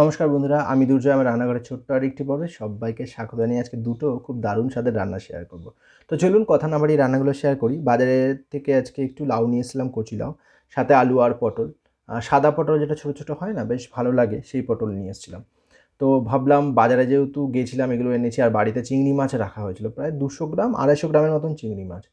নমস্কার বন্ধুরা, আমি দুর্জয়, আমার রান্নাঘরের ছোট্ট আর আরেকটি পর্বে সবাইকে স্বাগত জানিয়ে আজকে দুটো খুব দারুণ স্বাদের রান্না শেয়ার করব। তো চলুন কথা না বাড়িয়ে রান্নাগুলো শেয়ার করি। বাজারে থেকে আজকে একটু লাউ নিয়ে এসেছিলাম কচি লাউ, সাথে আলু আর পটল। সাদা পটল যেটা ছোটো ছোটো হয় না, বেশ ভালো লাগে, সেই পটল নিয়ে এসেছিলাম। তো ভাবলাম বাজারে যেহেতু গেছিলাম, এগুলো এনেছি, আর বাড়িতে চিংড়ি মাছ রাখা হয়েছিল, প্রায় দুশো গ্রাম, আড়াইশো গ্রামের মতন চিংড়ি মাছ।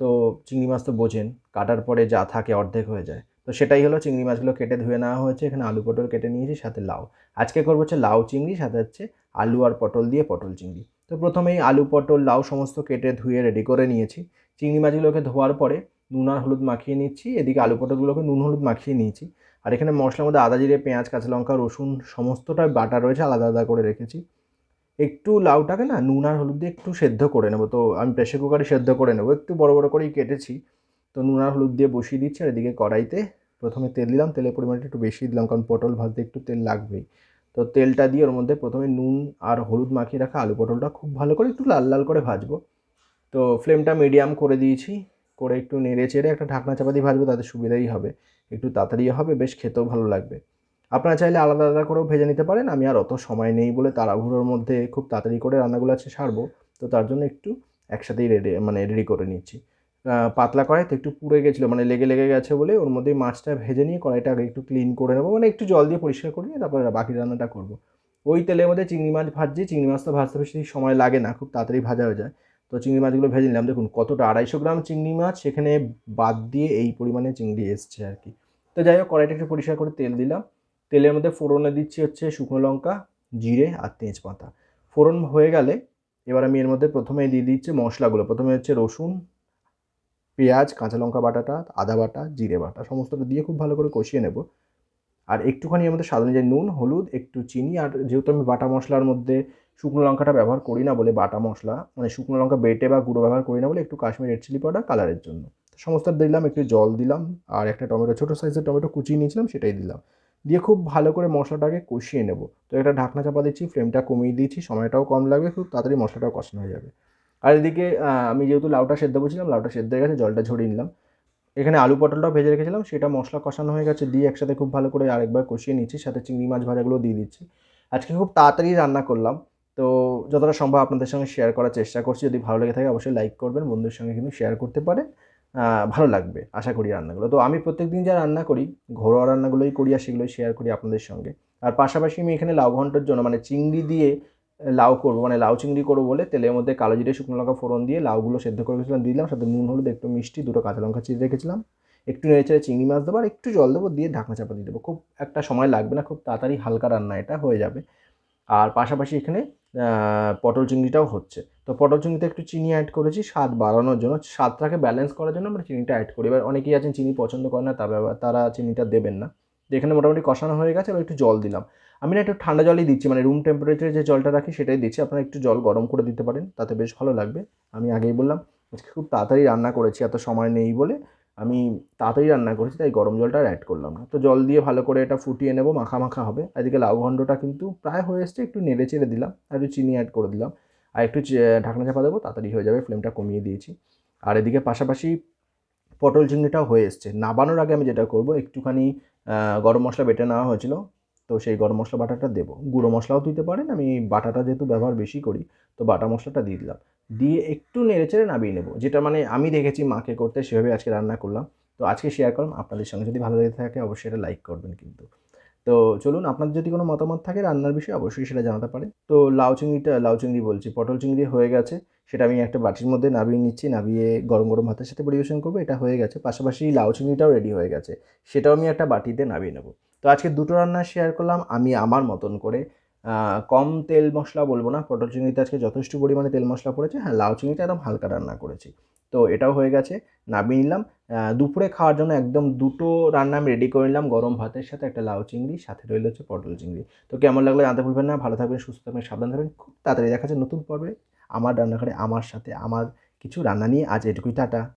তো চিংড়ি মাছ তো বোঝেন, কাটার পরে যা থাকে অর্ধেক হয়ে যায়। তো সেটাই হলো চিংড়ি মাছগুলো কেটে ধুয়ে নেওয়া হয়েছে, এখানে আলু পটল কেটে নিয়েছি, সাথে লাউ। আজকে করব হচ্ছে লাউ চিংড়ি, সাথে হচ্ছে আলু আর পটল দিয়ে পটল চিংড়ি। তো প্রথমেই আলু, পটল, লাউ সমস্ত কেটে ধুয়ে রেডি করে নিয়েছি। চিংড়ি মাছগুলোকে ধোয়ার পরে নুন আর হলুদ মাখিয়ে নিচ্ছি, এদিকে আলু পটলগুলোকে নুন হলুদ মাখিয়ে নিয়েছি। আর এখানে মশলার মধ্যে আদা, জিরে, পেঁয়াজ, কাঁচা লঙ্কা, রসুন সমস্তটা বাটা রয়েছে, আলাদা আলাদা করে রেখেছি। একটু লাউটাকে না নুন আর হলুদ দিয়ে একটু সেদ্ধ করে নেব, তো আমি প্রেশার কুকারে সেদ্ধ করে নেব, একটু বড় বড় করেই কেটেছি। তো নুন আর হলুদ দিয়ে বসিয়ে দিচ্ছি আর এদিকে কড়াইতে প্রথমে তেল দিলাম, তেলের পরিমাণটা একটু বেশি দিলাম কারণ পটল ভাজতে একটু তেল লাগবেই। তো তেলটা দিয়ে ওর মধ্যে প্রথমে নুন আর হলুদ মাখিয়ে রাখা আলু পটলটা খুব ভালো করে একটু লাল লাল করে ভাজবো। তো ফ্লেমটা মিডিয়াম করে দিয়েছি, করে একটু নেড়ে চেড়ে একটা ঢাকনা চাপা দিয়ে ভাজবো, তাতে সুবিধাই হবে। একটু তাড়াতাড়ি হবে, বেশ খেতেও ভালো লাগবে। আপনারা চাইলে আলাদা আলাদা করেও ভেজে নিতে পারেন, আমি আর অত সময় নেই বলে তাড়াহুড়োর মধ্যে খুব তাড়াতাড়ি করে রান্নাগুলো আছে সারবো, তো তার জন্য একটু একসাথেই রেডি মানে রেডি করে নিচ্ছি। পাতলা কড়াইতে একটু পুড়ে গেছিল মানে লেগে লেগে গেছে বলে ওর মধ্যে মাছটা ভেজে নিয়ে কড়াইটা একটু ক্লিন করে নেব মানে একটু জল দিয়ে পরিষ্কার করে নিয়ে তারপরে বাকি রান্নাটা করব। ওই তেলের মধ্যে চিংড়ি মাছ ভাজছি, চিংড়ি মাছ তো ভাজতে বেশি সময় লাগে না, খুব তাড়াতাড়ি ভাজা হয়ে যায়। তো চিংড়ি মাছগুলো ভেজে নিলাম, দেখুন কতটা আড়াইশো গ্রাম চিংড়ি মাছ সেখানে বাদ দিয়ে এই পরিমাণে চিংড়ি এসছে আর কি। তো যাই হোক, কড়াইটা একটু পরিষ্কার করে তেল দিলাম। তেলের মধ্যে ফোড়নে দিচ্ছি হচ্ছে শুকনো লঙ্কা, জিরে আর তেজপাতা। ফোড়ন হয়ে গেলে এবার আমি এর মধ্যে প্রথমে দিয়ে দিচ্ছি মশলাগুলো, প্রথমে হচ্ছে রসুন পেঁয়াজ, কাঁচা লঙ্কা বাটাটা, আদা বাটা, জিরে বাটা, সমস্তটা দিয়ে খুব ভালো করে কষিয়ে নেব। আর একটুখানি আমাদের স্বাদ অনুযায়ী নুন, হলুদ, একটু চিনি, আর যেহেতু আমি বাটা মশলার মধ্যে শুকনো লঙ্কাটা ব্যবহার করি না বলে বাটা মশলা মানে শুকনো লঙ্কা বেটে বা গুঁড়ো ব্যবহার করি না বলে একটু কাশ্মীর রেড চিলি পাউডার কালারের জন্য। সমস্ত দিলাম, একটু জল দিলাম, আর একটা টমেটো, ছোটো সাইজের টমেটো কুচিয়ে নিয়েছিলাম, সেটাই দিলাম। দিয়ে খুব ভালো করে মশলাটাকে কষিয়ে নেব। তো একটা ঢাকনা চাপা দিচ্ছি ফ্লেমটা কমিয়ে দিচ্ছি সময়টাও কম লাগবে, খুব তাড়াতাড়ি মশলাটাও কষানো হয়ে যাবে। আর এদিকে আমি যেহেতু লাউটা সেদ্ধ করছিলাম লাউটা সেদ্ধ হয়ে গেছে জলটা ঝরিয়ে নিলাম। এখানে আলু পটলটাও ভেজে রেখেছিলাম সেটা মশলা কষানো হয়ে গেছে দিয়ে একসাথে খুব ভালো করে আরেকবার কষিয়ে নিচ্ছি সাথে চিংড়ি মাছ ভাজাগুলো দিয়ে দিচ্ছি। আজকে খুব তাড়াতাড়ি রান্না করলাম তো যতটা সম্ভব আপনাদের সঙ্গে শেয়ার করার চেষ্টা করছি যদি ভালো লেগে থাকে অবশ্যই লাইক করবেন বন্ধুদের সঙ্গে কিন্তু শেয়ার করতে আহ, ভালো লাগবে আশা করি রান্নাগুলো। তো আমি প্রত্যেকদিন যা রান্না করি ঘরোয়া রান্নাগুলোই করি আর সেগুলোই শেয়ার করি আপনাদের সঙ্গে। আর পাশাপাশি আমি এখানে লাউ ঘণ্টার জন্য মানে চিংড়ি দিয়ে লাউ করব মানে লাউ চিংড়ি করব বলে তেলের মধ্যে কালো জিরে, শুকনো লঙ্কা, ফোড়ন দিয়ে লাউগুলো সেদ্ধ করে রেখেছিলাম দিলাম, সাথে নুন, হলুদ, একটু মিষ্টি, দুটো কাঁচা লঙ্কা চিড়ে রেখেছিলাম। একটু নেড়ে চেড়ে মাছ দেবো আর একটু জল দেবো, দিয়ে ঢাকনা চাপা দিয়ে দেবো। খুব একটা সময় লাগবে না, খুব তাড়াতাড়ি হালকা রান্না এটা হয়ে যাবে। আর পাশাপাশি এখানে পটল চিংড়িটাও হচ্ছে। তো পটল চিংড়িতে একটু চিনি অ্যাড করেছি, স্বাদ বাড়ানোর জন্য, স্বাদটাকে ব্যালেন্স করার জন্য আমরা চিনিটা অ্যাড করি। এবার অনেকেই আছেন, চিনি পছন্দ করে না তারা তারা চিনিটা দেবেন না। তো এখানে মোটামুটি কষানো হয়ে গেছে, এবার একটু জল দিলাম। আমি না একটু ঠান্ডা জলই দিচ্ছি মানে রুম টেম্পারেচারে যে জলটা রাখি সেটাই দিচ্ছি। আপনারা একটু জল গরম করে দিতে পারেন, তাতে বেশ ভালো লাগবে। আমি আগেই বললাম, আজকে খুব তাড়াতাড়ি রান্না করেছি, এত সময় নেই বলে আমি তাড়াতাড়ি রান্না করেছি, তাই গরম জলটা আর অ্যাড করলাম না। তো জল দিয়ে ভালো করে এটা ফুটিয়ে নেব, মাখা মাখা হবে। এদিকে লাউ ঘণ্টটা কিন্তু প্রায় হয়ে এসছে, একটু নেড়ে চেড়ে দিলাম, আর একটু চিনি অ্যাড করে দিলাম। আর একটু ঢাকনা চাপা দেবো, তাড়াতাড়ি হয়ে যাবে ফ্লেমটা কমিয়ে দিয়েছি। আর এদিকে পাশাপাশি পটল চিংড়িটাও হয়ে এসছে। নাবানোর আগে আমি যেটা করব, একটুখানি গরম মশলা বেটে নেওয়া হয়েছিল। তো সেই গরম মশলা বাটাটা দেবো। গুঁড়ো মশলাও দিতে পারেন। আমি বাটাটা যেহেতু ব্যবহার বেশি করি, তো বাটা মশলাটা দিয়ে দিলাম। দিয়ে একটু নেড়ে চেড়ে নামিয়ে নেব। যেটা মানে আমি দেখেছি মাকে করতে, সেভাবে আজকে রান্না করলাম। তো আজকে শেয়ার করলাম। আপনাদের সঙ্গে যদি ভালো লেগে থাকে, অবশ্যই এটা লাইক করবেন কিন্তু। তো চলুন, আপনাদের যদি কোনো মতামত থাকে রান্নার বিষয়ে, অবশ্যই সেটা জানাতে পারেন। তো লাউ চিংড়িটা, লাউ চিংড়ি বলছি, পটল চিংড়ি হয়ে গেছে। সেটা আমি একটা বাটির মধ্যে নামিয়ে নিচ্ছি, নামিয়ে গরম গরম ভাতের সাথে পরিবেশন করব, এটা হয়ে গেছে। পাশাপাশি লাউ চিংড়িটাও রেডি হয়ে গেছে, সেটাও আমি একটা বাটিতে নামিয়ে নেব। তো আজকে দুটো রান্না শেয়ার করলাম, আমি আমার মতন করে কম তেল মশলা বলব না, পটল চিংড়িতে আজকে যথেষ্ট পরিমাণে তেল মশলা পড়েছে হ্যাঁ লাউ চিংড়িটা একদম হালকা রান্না করেছি। তো এটাও হয়ে গেছে, নামিয়ে নিলাম দুপুরে খাওয়ার জন্য একদম দুটো রান্না আমি রেডি করে নিলাম, গরম ভাতের সাথে একটা লাউ চিংড়ি, সাথে রইল হচ্ছে পটল চিংড়ি। তো কেমন লাগল জানতে ভুলবেন না, ভালো থাকবেন, সুস্থ থাকবেন, সাবধান থাকবেন, খুব তাড়াতাড়ি দেখা যাচ্ছে নতুন পর্বে। আমার রান্নাঘরে আমার সাথে আমার কিছু রান্না নিয়ে আজ এটুকুই টাটা।